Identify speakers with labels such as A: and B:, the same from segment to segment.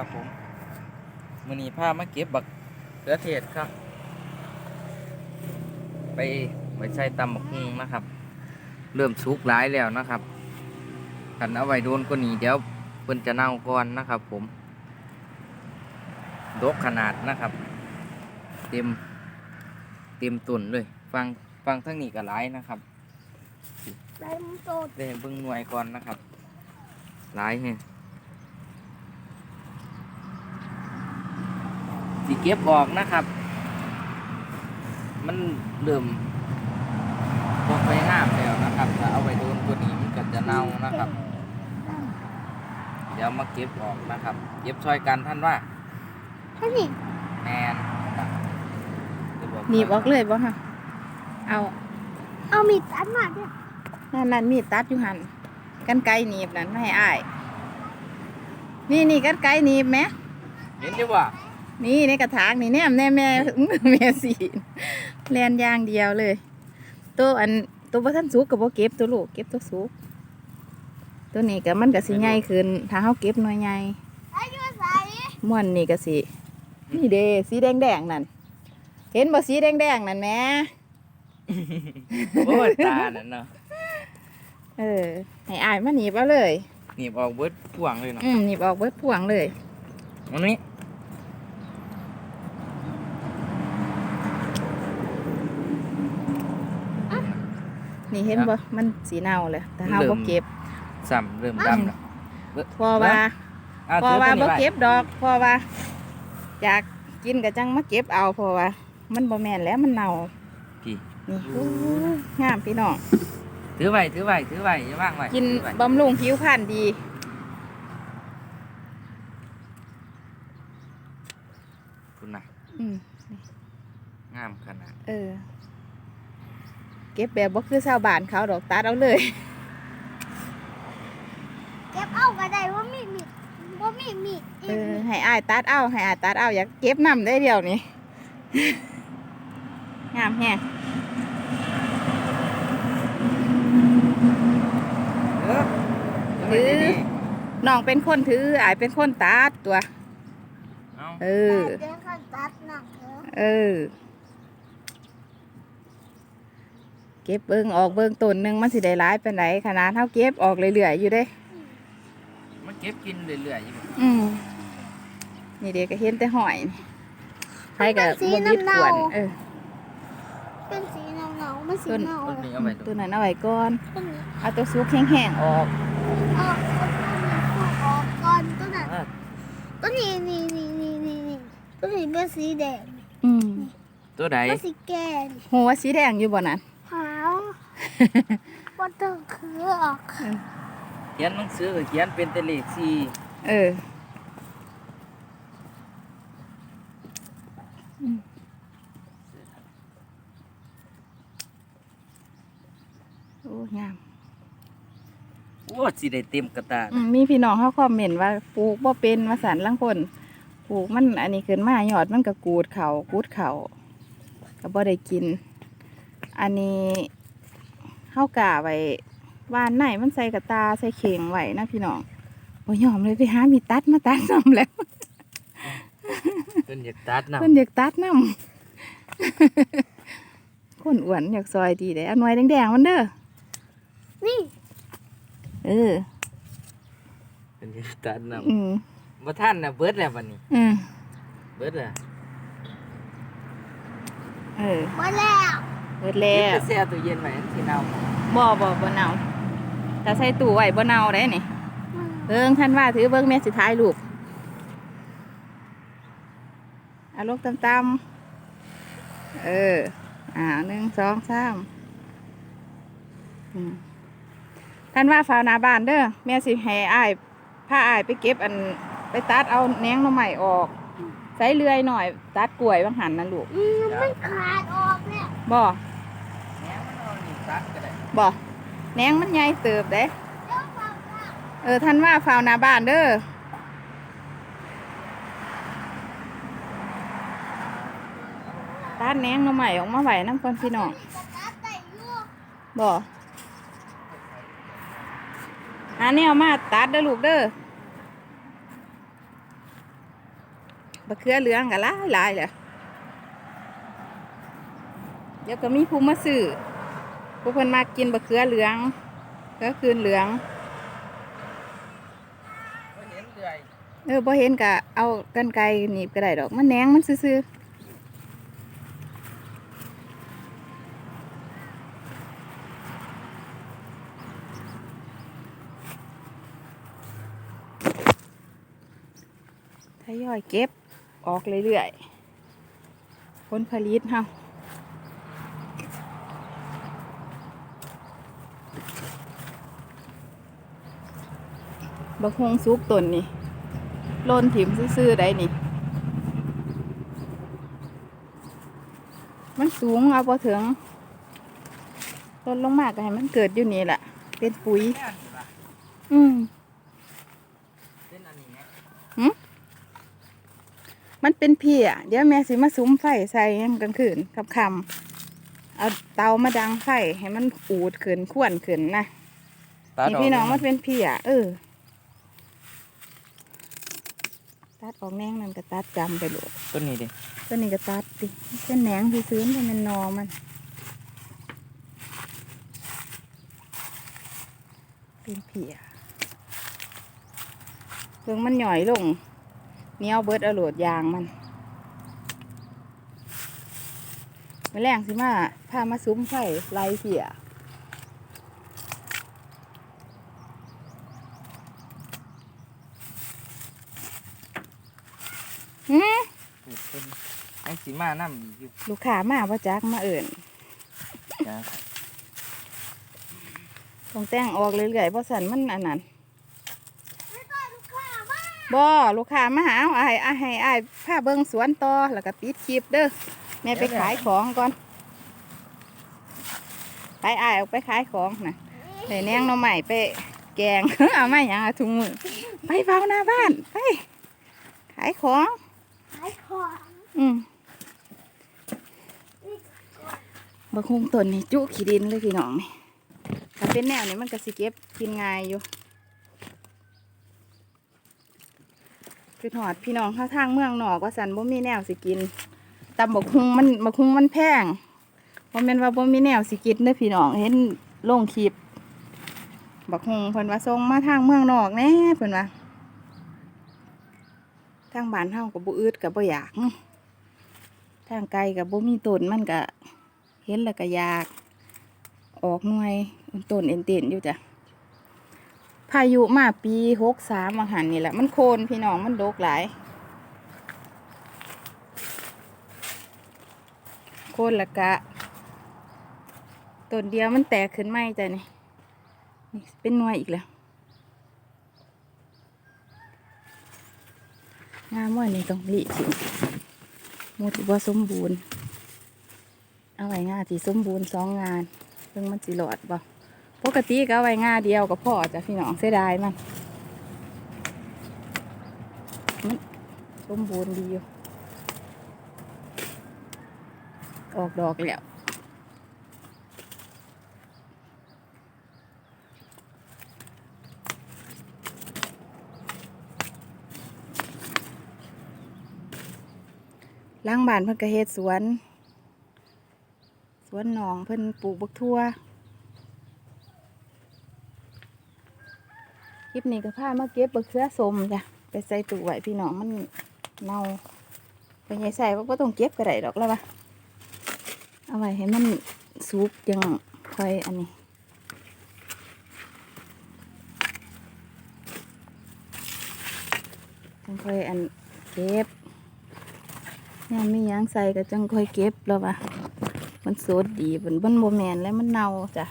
A: ครับผมมือนี้พามาเก็บบักเขือเทศครับ ไปไว้ใช้ตำบักฮุงนะครับ เริ่มสุกหลายแล้วนะครับขันเอาไว้โดนก็นีเดี๋ยวเพิ่นจะเน่าก่อนนะครับ ผมดกขนาดนะครับ เต็มเต็มตุนเลย ฟังฟังทั้งนี้ก็หลายนะครับ
B: เต็มโตด
A: ได้เบิ่งหน่วยก่อนนะครับหลายแฮะ สีเก็บออกนะครับ มันเริ่มบกไปงามแล้วนะครับถ้าเอาไปโดนตัวนี้มันก็จะเน่านะครับ เดี๋ยวมาเก็บออกนะครับ เก็บช่วยกันท่านว่า
B: ท่านนี่
A: แมนครับเดี๋ยว
C: หนีบออกเลยบ่ฮะเอา
B: เอามีดตัดมาเนี่ย
C: นั่นนั่นมีดตัดอยู่หันกันไกรหนีบนั่นไม่ให้อ้ายนี่นี่กันไกรหนีบไหม
A: เห็นดีว่า
C: นี่ในกระถางนี่แนมแน่แม่แม่สีแลนอย่างเดียวเลย ตัวอันตัวบ่ทันสุกกับบ่เก็บตัวลูกเก็บตัวสุกตัวนี้ก็มันก็สิใหญ่ขึ้นถ้าเฮาเก็บหน่วยใหญ่
B: อายุใส่
C: ม่วนนี่ก็สินี่เด้สีแดงๆนั่นเห็นบ่สีแดงๆนั่นแหม่
A: โอ้ยตานั่นเนาะ
C: เออให้อายมาหนีบเอาเลย
A: หนีบออกเบิดพ่วงเลยเนาะ
C: อืมหนีบออกเบิดพวงเลย
A: วันนี้
C: นี่เห็นบ่มันสีเน่าเลยแต่เฮาบ่เก็บ
A: ซ้ำเริ่มดำแล้ว
C: เพอว่า
A: อ้าว
C: เพอว่า
A: ถื
C: บ่
A: อตัวนี้ไเก็
C: บดอกเพอว่าอยากกินก็จังมาเก็บเอาเพราะว่า มันบ่แม่นแล้วมันเน่า
A: พี่
C: นี่โอ้ยงามพี่น้อง
A: ถือไว้ถือไว้ถือไว้อย่าว่างไว้
C: กิน
A: ถือไว้
C: บำรุงผิวพรรณดี
A: คุณนะ
C: อืม
A: งามขนาด
C: เออ เก็บแบบบ่คือชาวบ้านเขาดอกตัดเอาเลย
B: เก็บเอาก็ได้ว่ามีมีดว่ามีมีดอี
C: เอกอให้อายตัดเอาให้อายตัดเอาอยากเก็บน้ำได้เดียวนี้งามแฮง
A: เออ
C: ถือน้องเป็นคนถืออายเป็นคนตัดตัว
A: เอา
C: เออ
B: เดี๋ยวเขาตัดหนักเถอะ
C: เออ เก็บเบิ่งออกเบิ่งต้นหนึ่งมันสิได้ร้ายเป็นไหนขนาดเท่าเก็บออกเรื่อยๆอยู่เด้
A: มันเก็บกินเรื่อยๆอยู่
C: อืมนี่เด็กก็เห็นแต่หอยใครกับบวิดกวนเออ
B: เป็นสีเงาเงาๆมันสี
C: ต้น
B: เงา
A: ต้นนี้เอาไว้
C: ตัวนั้นเอาไว้ก่อน
B: ต้นนี้
C: เอาตัวซุกแห้งๆออก
B: เอาเอาต้นนี้ออกก่อนต้นนั้น
A: เออ
B: ต้นนี้นี่นี่นี่นี่นี่ต้นนี้เป็นสีแดง
C: อืม
A: ตัวใด
B: เป็นสีแก่
C: หัวสีแดงอยู่บ่นั้น
B: ขาวว่าต้องคือออก
A: เขียนหนังสือก็เขียนเป็นแต่เลขสี่
C: เอออืมโอ้งาม
A: โอ้สิได้เต็มกระตา
C: อืมมีพี่น้องเขาคอมเมนต์ว่าปลูกบ่เป็นว่าสันลังคนปลูกมันอันนี้ขึ้นมายอดมันก็กูดเขากูดเขาก็บ่ได้กิน อันนี้ เฮากะไว้วานไหนมันใส่กระตาใส่เข่งไว้นะพี่น้องบ่ยอมเลยไปหามีตัดมาตัดนํแล้ว
A: เพิ่นอยากตัดนำ
C: เพิ่นอยากตัดนํคนอ้วนอยากซอยดีเด้เอาหน่วยแดงๆมันเด้อ
B: นี่
C: เออ
A: เพิ่นอยากตัดนำ
C: อืม
A: บ่ทันน่ะเบิดแล้วบัดนี้
C: อืม
A: เบิดแล้ว
C: เออ
B: มาแล้ว
C: เบิด
A: เก็
C: แล้
A: บ
C: ว
A: ไปแช่ตู้เย็นไว้ที่เน่า
C: บ่บ่บ่เน่าถ้าใส่ตู้ไว้บ่เน่าได้นี่เบิ้งท่านว่าถือเบิ้งแม่สิท้ายลูกเอาลงต่ำๆเออ อ่าหนึ่งสองสามอืมท่านว่าฟาวหนาบ้านเด้อแม่สิให้อ้ายพาอ้ายไปเก็บอันไปตัดเอาแหนงหน่อใหม่ออก ใส่เลื่อยหน่อย ตัดกล้วยบางหันนั่นลูก
B: อืมมันขาดออกแล้ว
C: บ่
A: แหนมมันเอานี่ตัดก็ได้
C: บ่แหนงมันใหญ่เติบเด้
B: เดี๋ยวฟังนะ
C: เออท่านว่าฟาวหนาบ้านเด้อตัดแหนงหน่อใหม่ออกมาไหวน้ำคนพี่น้อง
B: นี่ก็ตัดได้อยู่
C: บ่อันนี้เอามาตัดเด้อลูกเด้อ บะเขือเหลืองก็หลายหลายแหละเดี๋ยวก็มีผู้มาซื้อผู้เพิ่นมากินบะเขือเหลืองก็คืนเหลือง
A: บ่เห็นเรื่อย
C: เออพอเห็นก็เอากันไกรหนีบก็ได้ดอก มันแหนงมันซื่อๆทยอยเก็บ ออกเรื่อยๆผลผลิตเฮาบักฮวงซุกต้นนี่โลนถิ่มซื่อๆได้นี่ มันสูงเอาพอถึงลดลงมากก็ให้มันเกิดอยู่นี่แหละเป็นปุ๋ย
A: แม่นอยู่ล่ะ
C: อืม
A: เป็นอันนี้ไง
C: มันเป็นเพียเดี๋ยวแม่สิมาซุ้มไฟใส่ยามกลางคืนกับคำๆเอาเตามาดังไฟให้มันอูดขึ้นขวนขึ้นนะ
A: ตัด
C: นี่
A: ก
C: พี่น้องมันเป็นเพียเออ ตัดออกแนงนั่นก็ตัดจำไปโหลด
A: ต้นนี้ดิ
C: ตัวนี้ก็ตัดดิเป็นแหนงที่ซื้อมันเป็นนอมันเป็นเพียเพิ่งมันหย่อยลง เหนี้ยวเบิดเอาโหลดยางมันมาแรงสิมาพามาซุ้มไฟไล่เพียหืม
A: ปลูกต้นไอ้สีมาน้ำอีกอยู่
C: ลูกค้ามาพ่จักมาเอิ่น
A: จ้ะ
C: ต้องแต่งออกเรื่อยๆเพราะสันมันอันนั้น บ่ลูกค้ามาหาเอาอ้ายอ้ายให้อ้ายพาเบิ่งสวนต่อแล้วก็ปิดคลิปเด้อแม่ไปขายของก่อนไปอ้ายออกไปขายของนะใส่แนงหน่อใหม่ไปแกงเอามาอย่างเอาถุงมือไปเฝ้าหน้าบ้านไปขายของ
B: ขายของ
C: อืมบักฮุงต้นนี่จุขี้ดินเลยพี่น้องนี่ถ้าเป็นแนวนี้มันก็สิเก็บกินง่ายอยู่ คือหอดพี่น้องข้าทางเมืองหนอกว่าสันบ่มีแนวสิกินตำบักฮุงมันบักฮุงมันแพงบ่แม่นว่าบ่มีแนวสิกินเด้อพี่น้องเห็นลงคลิปบักฮุงเพิ่นว่าส่งมาทางเมืองนอกแน่เพิ่นว่าทางบ้านเฮาก็บ่อึดก็บ่อยากทางไกลกับบ่มีต้นมันก็เห็นแล้วก็อยาก ออกหน่วยต้นเอ็นเต็นอยู่จ้ะ พายุมาปีหกสามอาหารนี่แหละ มันโคนพี่น้องมันโดกหลาย โคนละกะต้นเดียวมันแตกขึ้นไหมจ้ะนี่นี่เป็นหน่วยอีกแล้วงามว่านี่ต้องรีสิมูที่ว่าสมบูรณ์ เอาไว้งาที่สมบูรณ์สองงานเพิ่งมันสิหลอดบ่ ปกติก็ไว้งาเดียวกับพ่อจ้ะพี่น้องเสียดายมันมันสมบูรณ์ดีอยู่ ออกดอกแล้วล้างบ้านเพิ่นก็เฮ็ดสวน สวนหนองเพิ่นปลูกบักทั่ว คลิปนี้ก็พามาเก็บบักเขือสมจ้ะไปใส่ตู้ไว้พี่น้องมันเน่าไปใหญ่ใส่ว่าก็ต้องเก็บก็ได้ดอกแล้ววะเอาไว้ให้มันสุกยังค่อยอันนี้จังค่อยอันเก็บยังมียังใส่ก็จังค่อยเก็บแล้ววะมันสดดีมันมันโมแมนแล้วมันเน่าจ้ะ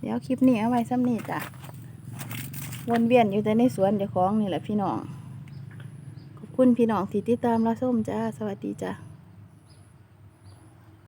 C: เดี๋ยวคลิปนี้เอาไว้ซ้ำนี่จ้ะ วนเวียนอยู่แต่ในสวนเดี๋ยวของนี่แหละพี่น้อง ขอบคุณพี่น้องที่ติดตามรัส้มจ้า สวัสดีจ้า